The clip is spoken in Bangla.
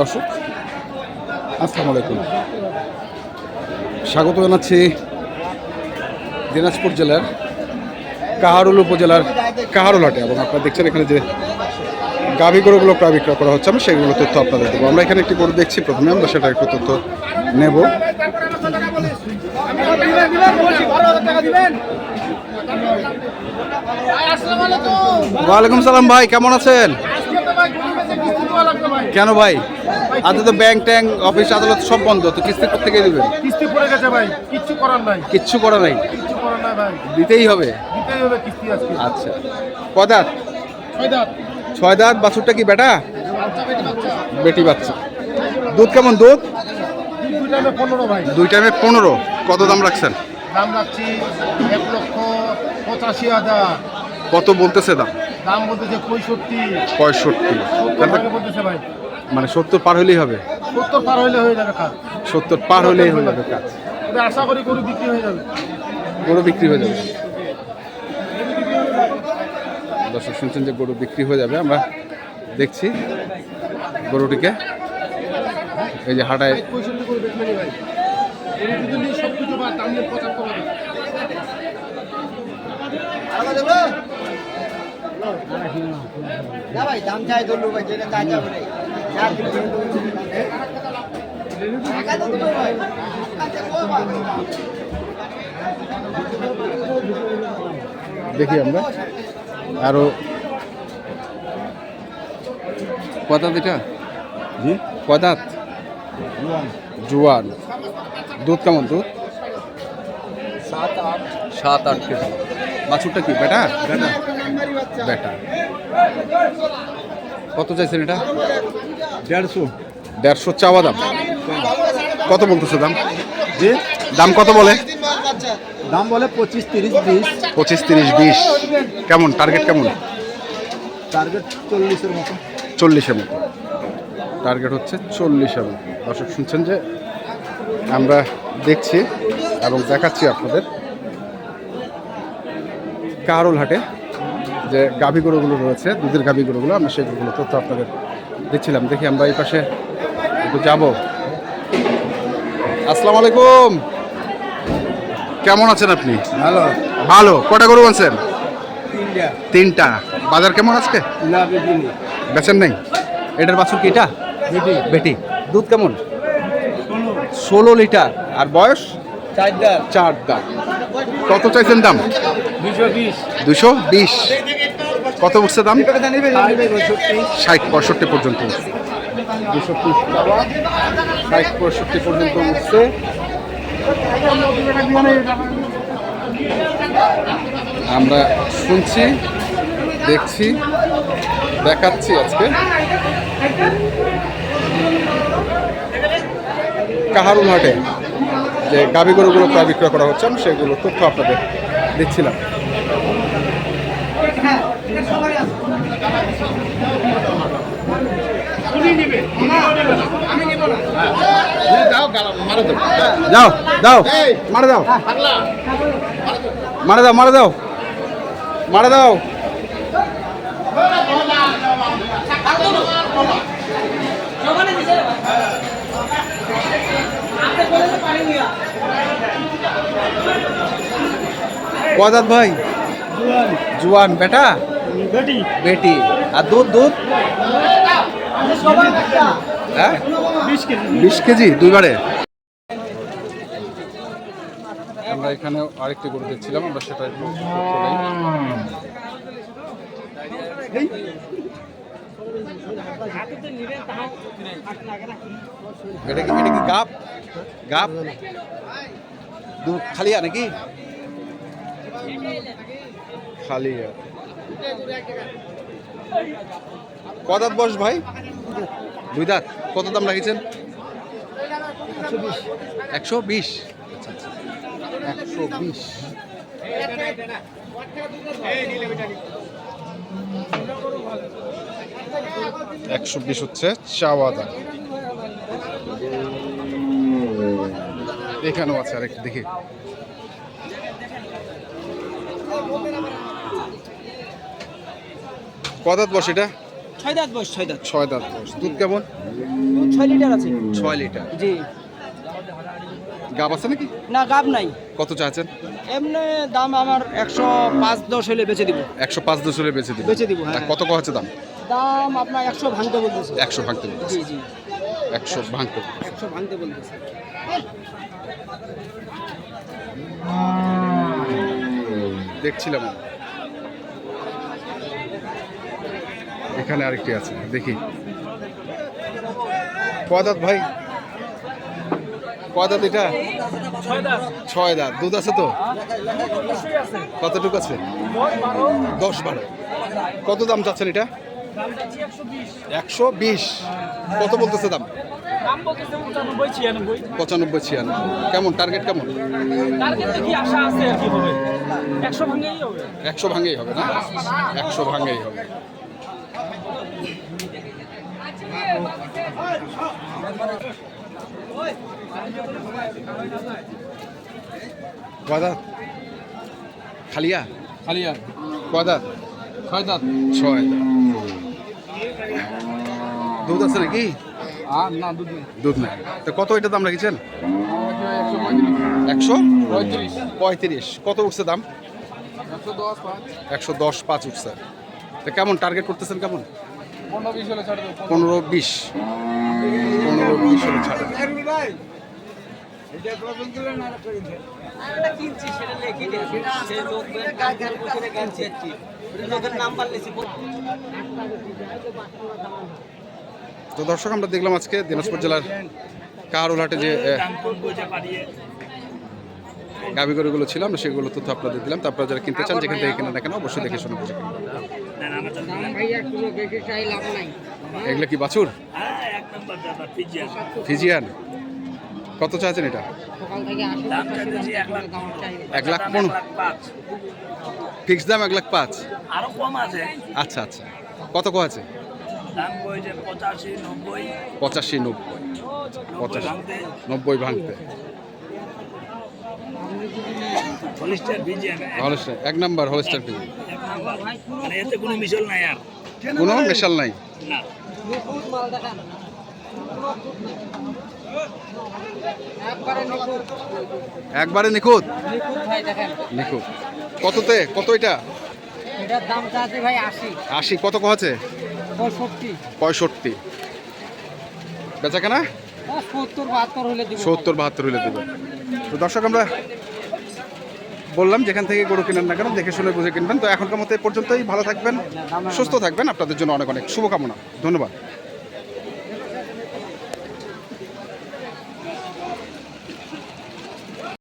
দর্শক, আসসালামু আলাইকুম। স্বাগত জানাচ্ছি দিনাজপুর জেলার কাহারুল উপজেলার কাহারুল হাটে এবং আপনারা দেখছেন এখানে যে গাভী গরুগুলো প্রায় বিক্রয় করা হচ্ছে আমি সেগুলো তথ্য আপনাদের দেবো। আমরা এখানে একটি গরু দেখছি প্রথমে, আমরা সেটা একটু তথ্য নেব। ওয়ালাইকুম সালাম ভাই, কেমন আছেন? কেন ভাই? আজ তো ব্যাংক ট্যাঙ্ক অফিস আদালত সব বন্ধ তো কিস্তি থেকে দিবেন? কিস্তি পড়ে গেছে ভাই কিচ্ছু করার নাই। কিচ্ছু করা নাই? কিচ্ছু করার নাই ভাই। দিতেই হবে? দিতেই হবে কিস্তি আজকে। আচ্ছা। কয় দাঁত? ছয় দাঁত। ছয় দাঁত বাছুরটা কি বেটা? বেটি বাচ্চা। দুধ কেমন দুধ দুই টাইমে পনেরো ভাই। দুই টাইমে পনেরো। কত দাম রাখছেন? দাম রাখছি এক লক্ষ পঁচাশি হাজার। কত বলতেছে দাম? দাম বলতেছে পঁয়ষট্টি। পঁয়ষট্টি। ভাই। মানে সত্তর পার হলেই হবে? সত্তর পার হইলে হয়ে যাবে কাজ। সত্তর পার হলেই হয়ে যাবে কাজ। আশা করি গরু বিক্রি হয়ে যাবে। গরু বিক্রি হয়ে যাবে। দর্শক শুনছেন যে গরু বিক্রি হয়ে যাবে। আমরা দেখছি গরুটিকে। এই যে হাটায় পঁয়ষট্টি করে বেচবে নি ভাই এর যদি সব কিছু বা দাম নিয়ে পঁচাত্তর হবে না ভাই দাম চাই ধরলো ভাই যেটা চাই যাবে রে চার দিন ধরে তো টাকা তো দেবো ভাই। দেখি আমরা। আরও। কদাত এটা? জি? কদাত জুয়ান। দুধ কেমন দুধ? সাত আট। সাত আট কেজি। বাছুরটা কি বেটা? বেটা। বেটা। কত চাইছেন এটা? দেড়শো। দেড়শো চাওয়া দাম। কত বলতেছে দাম? জি? দাম কত বলে? দাম বলে পঁচিশ তিরিশ বিশ। পঁচিশ তিরিশ বিশ। কেমন? টার্গেট কেমন? টার্গেট চল্লিশের মতো। চল্লিশের মতো। টার্গেট হচ্ছে চল্লিশের মতো। দর্শক শুনছেন যে আমরা দেখছি এবং দেখাচ্ছি আপনাদের। কারোল হাটে যে গাভী গরুগুলো রয়েছে দুধের গাভী গরুগুলো আমরা সেই গরুগুলো তথ্য আপনাদের দিচ্ছিলাম। দেখি আমরা এই পাশে একটু যাব। আসসালামু আলাইকুম। কেমন আছেন আপনি? ভালো। ভালো। কটা গরু আছেন তিনটা। বাজার কেমন আজকে? না বেচেন। নাই? এটার বাছুর কি এটা? বেটি। বেটি। দুধ কেমন? ষোলো। লিটার। আর বয়স? চার দাম কত চাইছেন দাম? দুশো বিশ। কত উঠছে দাম? ষাট পঁয়ষট্টি পর্যন্ত। দুশো চাওয়া ষাট পঁয়ষট্টি পর্যন্ত উঠছে। আমরা শুনছি দেখছি দেখাচ্ছি আজকে। কাহারুল হাটে যে গাভী গরুগুলো প্রায় বিক্রয় করা হচ্ছে আমি সেগুলো তথ্য আপনাদের দিচ্ছিলাম যাও দাও মারে দাও মারে দাও মারে দাও মারে দাও কদাত ভাই? জুয়ান। বেটা? বেটি। বেটি। আর দুধ দুধ? হ্যাঁ? বিশ কেজি। দুইবারে? আমরা এখানে আরেকটি গরু দেখছিলাম আমরা সেটা। এটা কি এটা কি গাপ? গাপ? দুধ খালিয়া নাকি? খালিয়া কদাত বস ভাই? দুই দাঁত। কত দাম রাখিছেন একশো বিশ। একশো বিশ। একশো বিশ হচ্ছে চাওয়া দাম এখানেও আছে আরেকটু, দেখি। কদাত বস এটা? ছয় দাঁত বয়স ছয় দাঁত। ছয় দাঁত বয়স। দুধ কেমন? ছয় লিটার আছে। ছয় লিটার। জি। গাব আছে নাকি? না গাব নাই। কত চাচ্ছেন? এমনি দাম আমার একশো পাঁচ দশ হলে বেচে দিব। একশো পাঁচ দশ হলে বেঁচে দিবেন বেচে দিব, হ্যাঁ। কত কত হচ্ছে দাম? দাম আপনার একশো ভাঙতে বলতেছে। একশো ভাঙতে বলতেছে। জি জি। একশো ভাঙতে একশো ভাঙতে বলতেছে। দেখছিলাম। এখানে আরেকটি আছে, দেখি। কদাত ভাই, কদাত এটা? ছয় দাঁত। দুধ আছে তো? কতটুকু আছে? দশ বারো। কত দাম চাচ্ছেন এটা? একশো বিশ। কত বলতেছে দাম? পঁচানব্বই ছিয়ানব্বই। কেমন? টার্গেট কেমন? টার্গেট দেখি আর কি হবে? একশো ভাঙেই হবে। একশো ভাঙেই হবে না? একশো ভাঙেই হবে। কদাত খালিয়া? খালিয়া। কদাত ছয় দাঁত ছয় দাঁত। দুধ আছে নাকি? দুধ নাই। তো কত এটা দাম রেখেছেন? একশো? পঁয়ত্রিশ। কত উঠছে দাম? একশো দশ পাঁচ উঠছে। তো কেমন টার্গেট করতেছেন কেমন? পনেরো বিশ। পনেরো বিশ হলে ছাড়। কিনছি সেটা লিখে দিয়েছি সেই লোক কিনছি লোকের নাম্বার লিখছি তো দর্শক আমরা দেখলাম আজকে দিনাজপুর জেলার কাহারুলহাটে যে গাভি গরুগুলো ছিল আমরা সেগুলো তথ্য আপনাদের দিলাম। তারপর যারা কিনতে চান যেখান থেকে কিনে না কেন অবশ্যই দেখে শুনে বুঝে। এগুলো কি বাছুর? ফিজিয়ান। কত চাইছেন এটা? এক লাখ পনেরো ফিক্স দাম এক লাখ পাঁচ। আচ্ছা আচ্ছা। কত কো আছে? দাম পঁচাশি নব্বই। পঁচাশি নব্বই। পঁচাশি। ভাঙতে। নব্বই ভাঙতে। হলস্টার এক। নাম্বার হলস্টার এতে কোনো মিশল নাই আর। কোনো মেশাল নাই। না। একবারে নিখুঁত? নিখুঁত। কততে? কত এটা? এটার দাম চাচ্ছে ভাই আশি। আশি। কত কো আছে পঁয়ষট্টি। বেচা কেনা সত্তর বাহাত্তর হলে দিব। সত্তর বাহাত্তর হলে দেবে। তো দর্শক আমরা বললাম যেখান থেকে গরু কিনেন না কেন দেখে শুনে বুঝে কিনবেন। তো এখনকার মতো এ পর্যন্তই। ভালো থাকবেন সুস্থ থাকবেন। আপনাদের জন্য অনেক অনেক শুভকামনা। ধন্যবাদ।